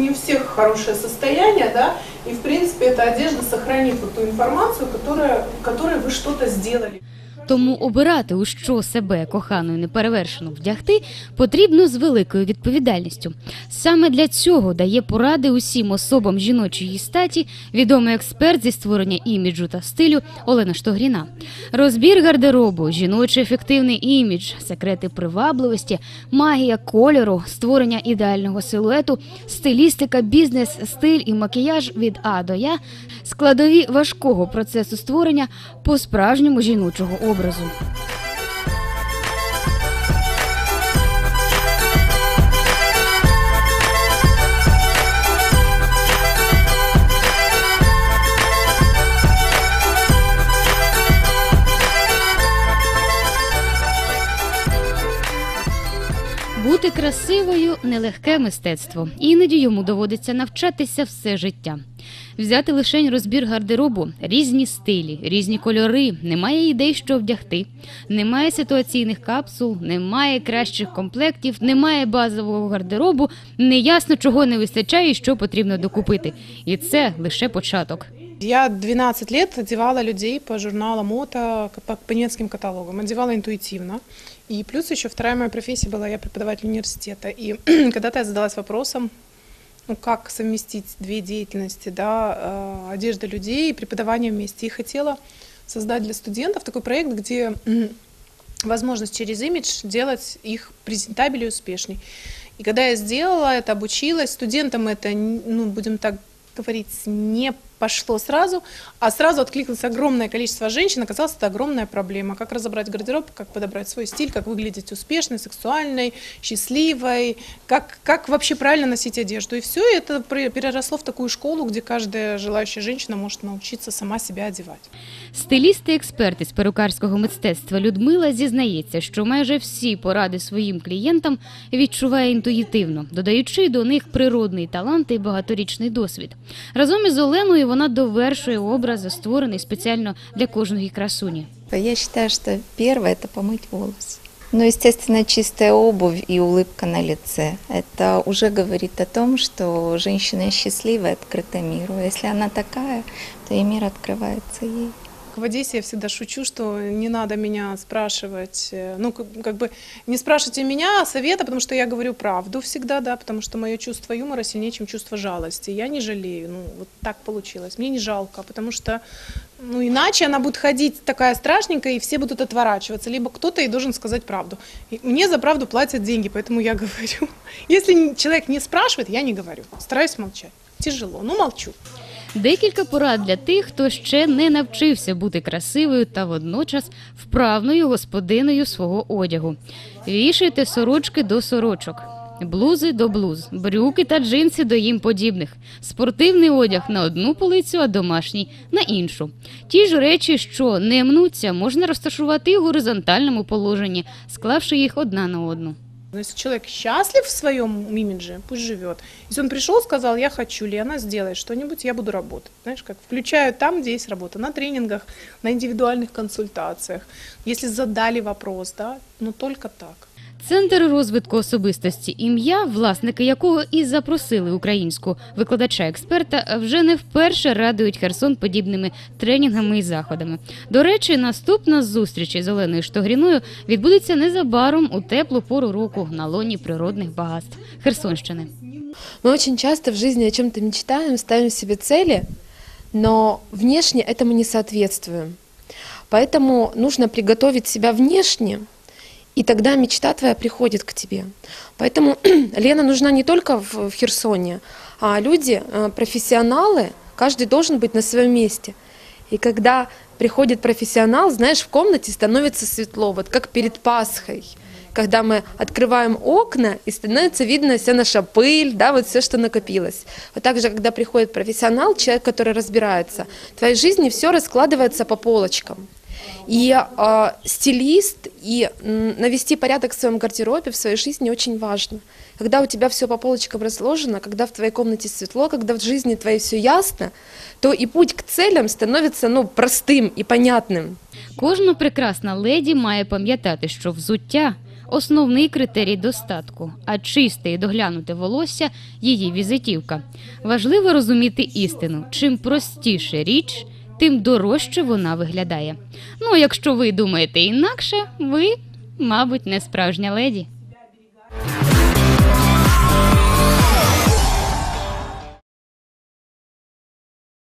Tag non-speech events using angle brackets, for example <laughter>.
не у всех хорошее состояние, да, и в принципе эта одежда сохранит вот ту информацию, которая, которой вы что-то сделали. Тому обирати, у що себе коханою неперевершено вдягти, потрібно з великою відповідальністю. Саме для цього дає поради усім особам жіночої статі відомий експерт зі створення іміджу та стилю Олена Штогріна. Розбір гардеробу, жіночий ефективний імідж, секрети привабливості, магія кольору, створення ідеального силуету, стилістика, бізнес, стиль і макіяж від А до Я складові важкого процесу створення по справжньому жіночого образу. Бути красивою нелегке мистецтво, іноді йому доводиться навчатися все життя. Взяти лишень розбір гардеробу, різні стилі, різні кольори, немає ідей, що вдягти, немає ситуаційних капсул, немає кращих комплектів, немає базового гардеробу, неясно, чого не вистачає і що потрібно докупити. І це лише початок. Я 12 лет одевала людей по журналам ОТО, по, по каталогам, одевала интуитивно. И плюс еще вторая моя профессия была, я преподаватель университета. И <clears throat> когда-то я задалась вопросом, ну, как совместить две деятельности, да, э, одежда людей и преподавание вместе. И хотела создать для студентов такой проект, где возможность через имидж делать их презентабелее и успешней. И когда я сделала это, обучилась, студентам это, ну, будем так говорить, не пошло сразу, а сразу откликнулось огромное количество женщин, оказалось, это огромная проблема. Как разобрать гардероб, как подобрать свой стиль, как выглядеть успешной, сексуальной, счастливой, как, как вообще правильно носить одежду. И все это пре- переросло в такую школу, где каждая желающая женщина может научиться сама себя одевать. Стиліст і експерт із перукарського мистецтва Людмила зізнається, що майже всі поради своїм клієнтам відчуває інтуїтивно, додаючи до них природний талант і багаторічний досвід. Разом із Оленою вона довершує образ, створений спеціально для кожної красуні. Я считаю, что первое – это помыть волосы. Ну, естественно, чистая обувь и улыбка на лице. Это уже говорит о том, что женщина счастливая, открыта миру. Если она такая, то и мир открывается ей. В Одессе я всегда шучу, что не надо меня спрашивать, э, ну, как, как бы не спрашивайте меня совета, потому что я говорю правду всегда, да, потому что мое чувство юмора сильнее, чем чувство жалости. Я не жалею, ну, вот так получилось. Мне не жалко, потому что, ну, иначе она будет ходить такая страшненькая, и все будут отворачиваться, либо кто-то ей должен сказать правду. И мне за правду платят деньги, поэтому я <laughs> говорю. Если не- человек не спрашивает, я не говорю, стараюсь молчать. Тяжело, но молчу. Декілька порад для тих, хто ще не навчився бути красивою та водночас вправною господиною свого одягу. Вішайте сорочки до сорочок. Блузи до блуз, брюки та джинси до їм подібних, спортивний одяг на одну полицю, а домашній на іншу. Ті ж речі, що не мнуться, можна розташувати у горизонтальному положенні, склавши їх одна на одну. Но если человек счастлив в своем имидже, пусть живет. Если он пришел, сказал, я хочу, Лена, сделай что-нибудь, я буду работать. Знаешь, как включаю там, где есть работа, на тренингах, на индивидуальных консультациях. Если задали вопрос, да, но только так. Центр розвитку особистості ім'я, власники якого і запросили українську викладача-експерта, вже не вперше радують Херсон подібними тренінгами і заходами. До речі, наступна зустріч із Оленою Штогріною відбудеться незабаром у теплу пору року на лоні природних багатств Херсонщини. Мы очень часто в жизни о чем-то мечтаем, ставим себе цели, но внешне этому не соответствуем. Поэтому нужно приготовить себя внешне, и тогда мечта твоя приходит к тебе. Поэтому <clears throat> Лена нужна не только в, в Херсоне, а люди, э, профессионалы, каждый должен быть на своем месте. И когда приходит профессионал, знаешь, в комнате становится светло, вот как перед Пасхой когда мы открываем окна, и становится видно вся наша пыль, да, вот все, что накопилось. Вот так же, когда приходит профессионал, человек, который разбирается, в твоей жизни все раскладывается по полочкам. И э, стилист, и м, навести порядок в своем гардеробе, в своей жизни очень важно. Когда у тебя все по полочкам разложено, когда в твоей комнате светло, когда в жизни твоей все ясно, то и путь к целям становится ну, простым и понятным. Кожна прекрасна леді має пам'ятати, що взуття основний критерій достатку, а чисте і доглянуте волосся її візитівка. Важливо розуміти істину: чим простіше річ, тим дорожче вона виглядає. Ну, якщо ви думаєте інакше, ви, мабуть, не справжня леді.